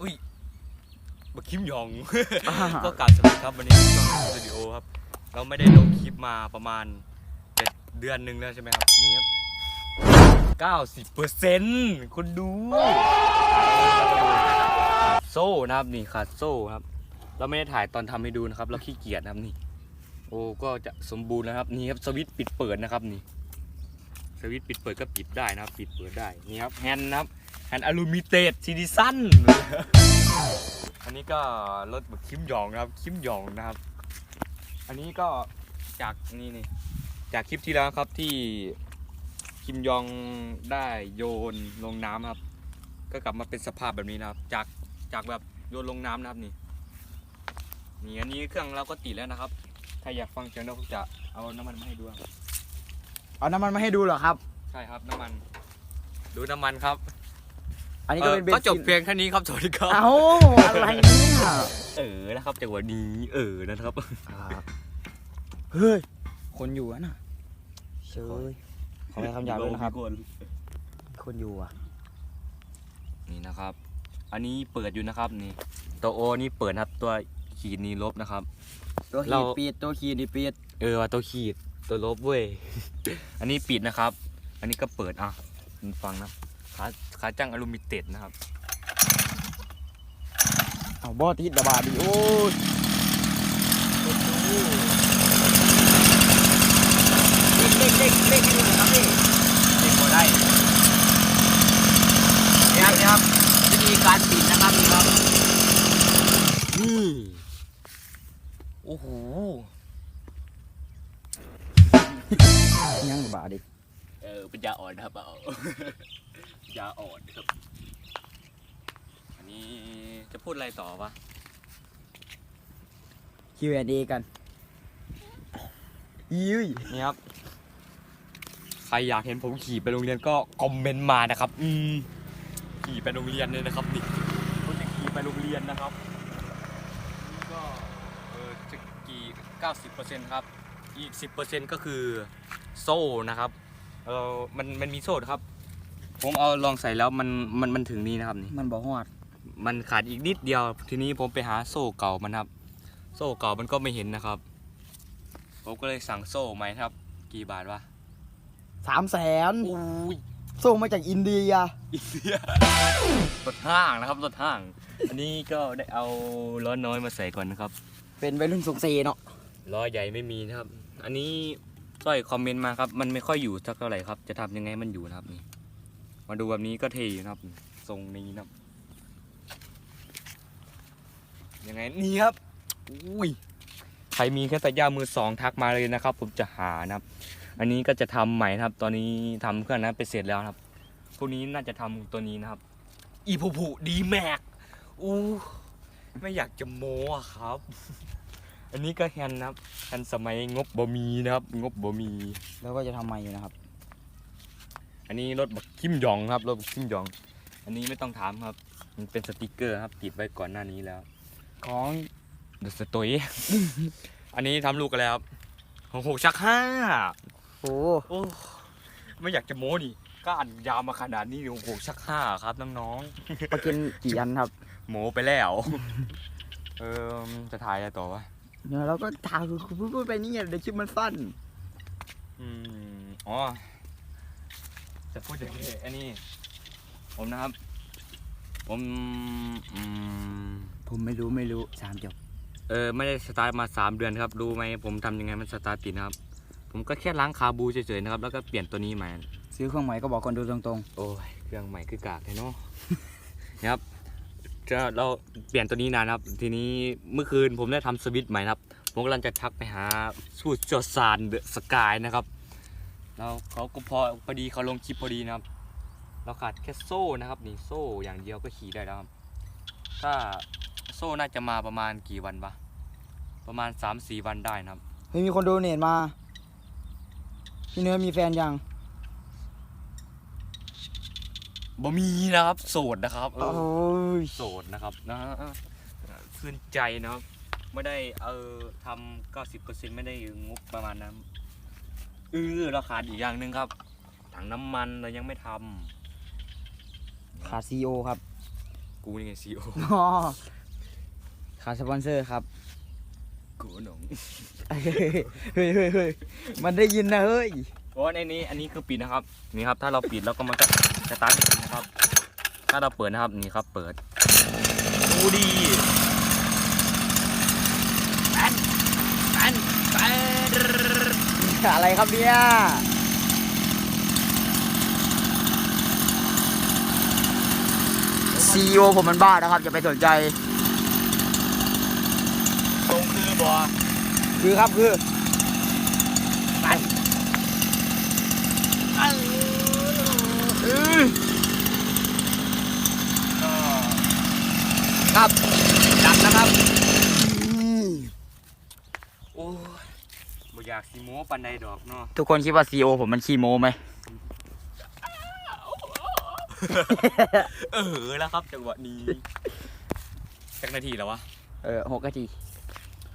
อุ้ยบักคิมยองอ่าก็กล่าวสวัสดีครับวันนี้ช่องสตูดิโอครับ เราไม่ได้ลงคลิปมาประมาณเจ็ดเดือนหนึ่งแล้วใช่ไหมครับ นี่ครับเก้าสิบเปอร์เซ็นต์คนดูขาดโซ่นะครับนี่ขาดโซ่ครับ เราไม่ได้ถ่ายตอนทำให้ดูนะครับ เราขี้เกียจนะครับนี่ โอ้ก็จะสมบูรณ์แล้วครับนี่ครับสวิตช์ปิดเปิดนะครับนี่ สวิตช์ปิดเปิดก็ปิดได้นะครับ ปิดเปิดได้ นี่ครับแฮนด์นะครับแฮนด์อลูมิเต็ดซีดีสั้นอันนี้ก็รถแบบคิมยองนะครับคิมยองนะครับ อันนี้ก็จากนี่นี่จากคลิปที่แล้วครับที่คิมยองได้โยนลงน้ำครับ ก็กลับมาเป็นสภาพแบบนี้นะครับ จากจากแบบโยนลงน้ำนะครับนี่นี่อันนี้เครื่องเราก็ติดแล้วนะครับ ถ้าอยากฟังเสียงเราจะเอาน้ำมันมาให้ดูครับ เอาน้ำมันมาให้ดูเหรอครับ ใช่ครับน้ำมัน ดูน้ำมันครับอันนี้ก็เป็นเบเอ่อนก็จบซินเพียงแค่นี้ครับสวัสดีครับ เอ้าอะไรเนี่ยเออนะครับจังหวะนี้เออนะครับครับเฮ้ยคนอยู่อะน่ะเชยขอให้คำหยาบด้วยนะครับ คนอยู่อะ นี่นะครับ อันนี้เปิดอยู่นะครับนี่ ตัวโอนี่เปิดนะครับตัวขีดนี่ลบนะครับ ตัวเราขีดปีดตัวขีดนี่ปีดเออว่าตัวขีด ตัวลบเว้ย อันนี้ปิดนะครับ อันนี้ก็เปิดอะคุณฟังนะขาขาจังอลูมิเต็ดนะครับ เอาบอทิดดาบาดีโอ้ย ออเป็นยาอ่อนนะครับเอายาอ่อนครับ อันนี้จะพูดอะไรต่อวะคิวแอนเอกันยืยนี่ครับ ใครอยากเห็นผมขี่ไปโรงเรียนก็คอมเมนต์มานะครับ อืมขี่ไปโรงเรียนเลยนะครับนี่ผมจะขี่ไปโรงเรียนนะครับนี่ก็เออจะกี่90%ครับ อีก 10%ก็คือโซ่นะครับ เออมันมันมีโซ่ครับ ผมเอาลองใส่แล้วมันมันมันถึงนี่นะครับนี่ มันบอกฮอด มันขาดอีกนิดเดียว ทีนี้ผมไปหาโซ่เก่ามันครับ โซ่เก่ามันก็ไม่เห็นนะครับ ผมก็เลยสั่งโซ่ใหม่ครับ กี่บาทวะสามแสนอุ้ยส่งมาจากอินเดีย อินเดียรถห้างนะครับรถห้าง อันนี้ก็ได้เอาล้อน้อยมาใส่ก่อนนะครับ เป็นวัยรุ่นสงเสเนาะล้อใหญ่ไม่มีนะครับ อันนี้ ต้อยคอมเมนต์มาครับ มันไม่ค่อยอยู่สักเท่าไหร่ครับ จะทำยังไงมันอยู่นะครับนี่มาดูแบบนี้ก็เทอยู่นะครับ ทรงนี้นะครับยังไงนี่ครับอุ้ยใครมีแค่ตะย่ามือสองทักมาเลยนะครับ ผมจะหานะครับ อันนี้ก็จะทำใหม่นะครับ ตอนนี้ทำเครื่องนั้นไปเสร็จแล้วครับพวกนี้น่าจะทำตัวนี้นะครับ อีผูผูดีแม็กอู้ไม่อยากจะโม้อะครับ อันนี้ก็แฮนด์นะครับแฮนด์สมัยงบบ่มีนะครับ งบบ่มี แล้วก็จะทำใหม่อยู่นะครับ อันนี้รถบักคิมยองครับรถบักคิมยอง อันนี้ไม่ต้องถามครับ มันเป็นสติกเกอร์ครับติดไว้ก่อนหน้านี้แล้ว ของเดอะสต y อันนี้ทำลูกกันแล้วครับโอ้โหชักห้าโอ้โอ้ไม่อยากจะโม้นี่ก้านยาวมาขนาดนี้โอ้โหชักห้าครับน้องปากินกี่อันครับ ๆโม้ไปแล้ว เออจะถ่ายอะไรต่อวะ เนี่ยเราก็ถามพูดพูดไปนี่เดี๋ยวคลิปมันสั้นอืมอ๋อ จะพูดอย่างนี้อันนี้ผมนะครับ ผมอืมผมไม่รู้ไม่รู้สามจบเออไม่ได้สตาร์ทมา 3 เดือนครับรู้ไหมผมทำยังไงมันสตาร์ทติดนะครับ ผมก็แค่ล้างคาบูเฉยๆนะครับ แล้วก็เปลี่ยนตัวนี้ใหม่ซื้อเครื่องใหม่ก็บอกคนดูตรงโอ้ยเครื่องใหม่คือกากเลยเนาะ นะครับ จะเราเปลี่ยนตัวนี้นานครับ ทีนี้เมื่อคืนผมได้ทำสวิตช์ใหม่นะครับผมกำลังจะทักไปหาสูตรจอซานเดอะสกายนะครับแล้วเขาก็พอพอดีเขาลงคลิปพอดีนะครับ เราขาดแค่โซ่นะครับนี่โซ่อย่างเดียวก็ขี่ได้แล้วครับ ถ้าโซ่น่าจะมาประมาณกี่วันวะประมาณ3-4วันได้นะครับเฮ้ยมีคนโดเนทมา พี่เนื้อมีแฟนยัง บ่มีนะครับ โสดนะครับเอโอ้อยโสดนะครับนะฮะชื่นใจนะครับไม่ได้เออทำเก้าสิบเปอร์เซ็นต์ไม่ได้งบประมาณนั้นเออเราขาดอีกอย่างหนึ่งครับ ถังน้ำมันเรายังไม่ทำขาดซีโอครับ กูนี่ไงซีโออ๋อขาดสปอนเซอร์ครับกูหนงเฮ้ยเฮ้ยเฮ้ยเฮ้ยมันได้ยินนะเฮ้ยเพราะว่าในนี้อันนี้คือปิดนะครับ นี่ครับ ถ้าเราปิดแล้วก็มันก็ สตาร์ทติดนะครับ ถ้าเราเปิดนะครับนี่ครับเปิดดูดีแอนแอนแอนอะไรครับเนี่ยซีโอผมมันบ้านะครับอย่าไปสนใจตรงคือบอคือครับคือ ไป ครับดับนะครับโอ้ยบ่อยากสิโม้ปันใดดอกเนาะทุกคนคิดว่าซีโอผมมันขี้โม้ไหม เออแล้วครับจังหวะนี้จักนาทีแล้ววะเออหกนาที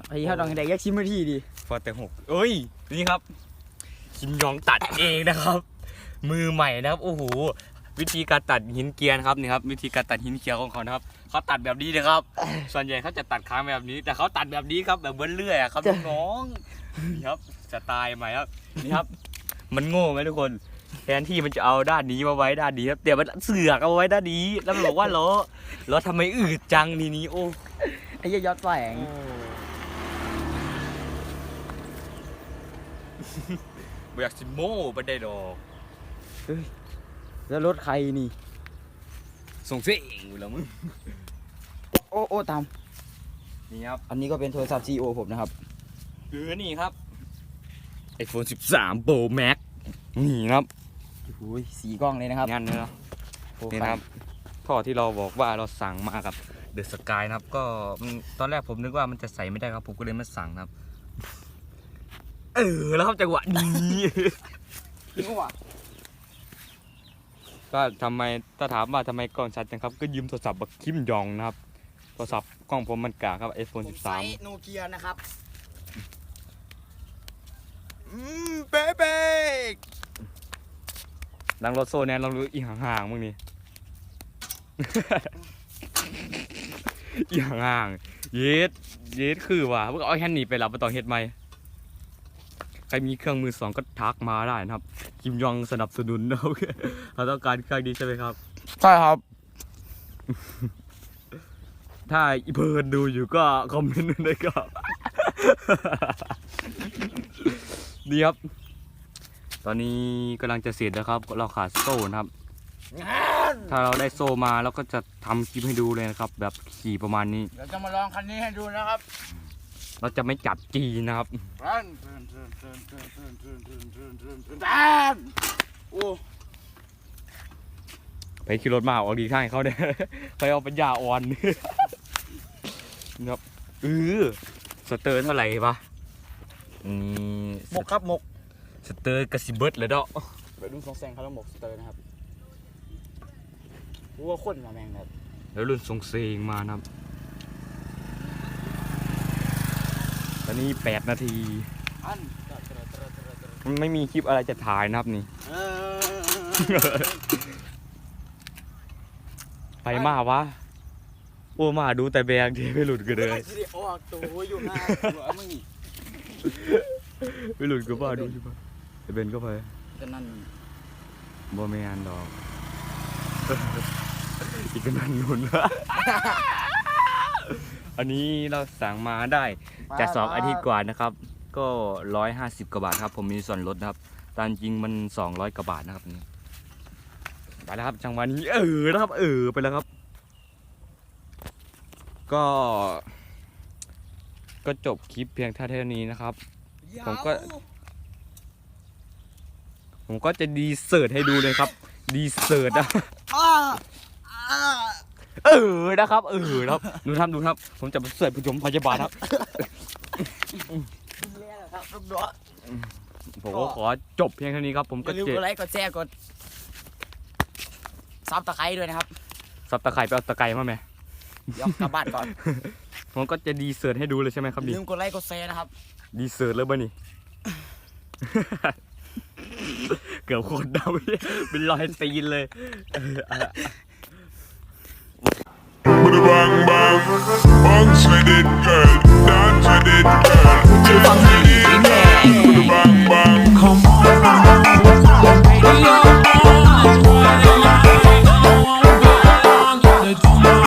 ไอ้เขาต้องให้ได้ยักชิมนาทีดิพอแต่หกเอ้ย นี่ครับ คิมยองตัดเองนะครับ มือใหม่นะครับโอ้โหวิธีการตัดหินเกรียนครับนี่ครับวิธีการตัดหินเคียวของเขานะครับเขาตัดแบบนี้นะครับ ส่วนใหญ่เขาจะตัดค้างแบบนี้ แต่เขาตัดแบบนี้ครับแบบเบิ้ลเลื่อยอะครับน้องๆนี่ครับสไตล์ใหม่ครับนี่ครับ มันโง่ไหมทุกคนแทนที่มันจะเอาด้านนี้มาไว้ด้านนี้ครับเดี๋ยวมันเสือกเอาไว้ด้านนี้ แล้วมันบอกว่าล้อล้อทำไมอืดจังทีนี้โอ้ไอ้เหี้ยยอดแสงบ่อยากสิโม่บันได ดอกแล้วรถใครนี่ ส่งเสียเองอยู่แล้วมึง โอ้โอ้ตาม นี่ครับ อันนี้ก็เป็นโทรศัพท์ซีโอผมนะครับ คือนี่ครับ iPhone 13 Pro Max นี่ครับโอ้โหสีกล้องเลยนะครับงานเนื้อโอ้นี่นะครับท่อที่เราบอกว่าเราสั่งมากับเดอะสกายนะครับ ก็มันตอนแรกผมนึกว่ามันจะใส่ไม่ได้ครับ ผมก็เลยมาสั่งนะครับ เออ แล้วครับจังหวะนี้ จริงว่ะ ก็ทำไมถ้าถามว่าทำไมกล้องชัดจังครับ ก็ยืมโทรศัพท์บักคิมยองนะครับ โทรศัพท์กล้องผมมันกากครับ iPhone 13โนเกียนะครับอืมเป๊ะเป๊ะดังรถโซ่เนี่ยเรารู้อีห่างๆมึงนี่ อีห่างๆเย็ดเย็ดคือว่ะพวกเอาแค่นี้ไปแล้วมาต่องเฮ็ดไหมใครมีเครื่องมือสองก็ทักมาได้นะครับ คิมยองสนับสนุนนะครับเราต้องการเครื่องนี้ใช่ไหมครับ ใช่ครับ ถ้าอีเพิร์นดูอยู่ก็คอมเมนต์ด้วยครับดีครับ ตอนนี้กำลังจะเสร็จแล้วครับ เราขาดโซ่นะครับ ถ้าเราได้โซ่มาเราก็จะทำคลิปให้ดูเลยนะครับ แบบขี่ประมาณนี้ เดี๋ยวจะมาลองคันนี้ให้ดูนะครับ เราจะไม่จับจีนะครับโอ้ไปขี่รถมาออกดีข้างให้เขาเนี่ยไปเอาปัญญาอ่อนนะครับเออสเตอร์เท่าไหร่ปะนี่หมกครับหมกสเตอร์กระสิเบิร์ดเลยเดาะไปดูสองแสงเขาแล้วหมกสเตอร์นะครับรู้ว่าคนมาแมงครับแล้วรุ่นทรงเซงมานะครับ ตอนนี้แปดนาทีอันมันไม่มีคลิปอะไรจะถ่ายนะครับนี่ ไปมาวะ โอ้มาดูแต่แบงที่ไม่หลุดกันเลยสิออกตัวอยู่หน้าหัวมึงนี่ไม่หลุดก็บ้าดูใช่ปะแต่เบนก็ไปก็นั่นบ่ไม่งานดอกอีกก็นั่นนุ่น อันนี้เราสั่งมาได้จะสองอาทิตย์กว่านะครับ ก็ร้อยห้าสิบกว่าบาทครับ ผมมีส่วนลดนะครับตามจริงมันสองร้อยกว่าบาทนะครับนี่ไปแล้วครับจังหวะนี้เออแล้วครับ เออไปแล้วครับ ก็ ก็จบคลิปเพียงเท่านี้นะครับ ผมก็ ผมก็จะดีเสิร์ตให้ดูเลยครับ ดีเสิร์ตนะอ้าอ้า เออนะครับ เออนะครับดูครับดูครับ ผมจะไปเสิร์ตผู้ชมพยาบาลครับเรียกครับลูกเนาะผมก็ขอจบเพียงเท่านี้ครับ ผมอก็ย่าลืมเจ็กดไลค์กดแชร์กดซับตะไคร้ด้วยนะครับสับตะไคร้ไปเอาตะไคร้มาไหมเดี๋ยวกลับบ้านก่อนผมก็จะดีเสิร์ตให้ดูเลยใช่ไหมครับอย่านี่ลืมกดไลค์กดแชร์นะครับดีเสิร์ตเลยบ่นี่ เกือบโคตรดำเป็นรอยตีนเลยเอออะ bang bang. Bounce with it, girl. Dance with it, girl. Dance. Put the bang.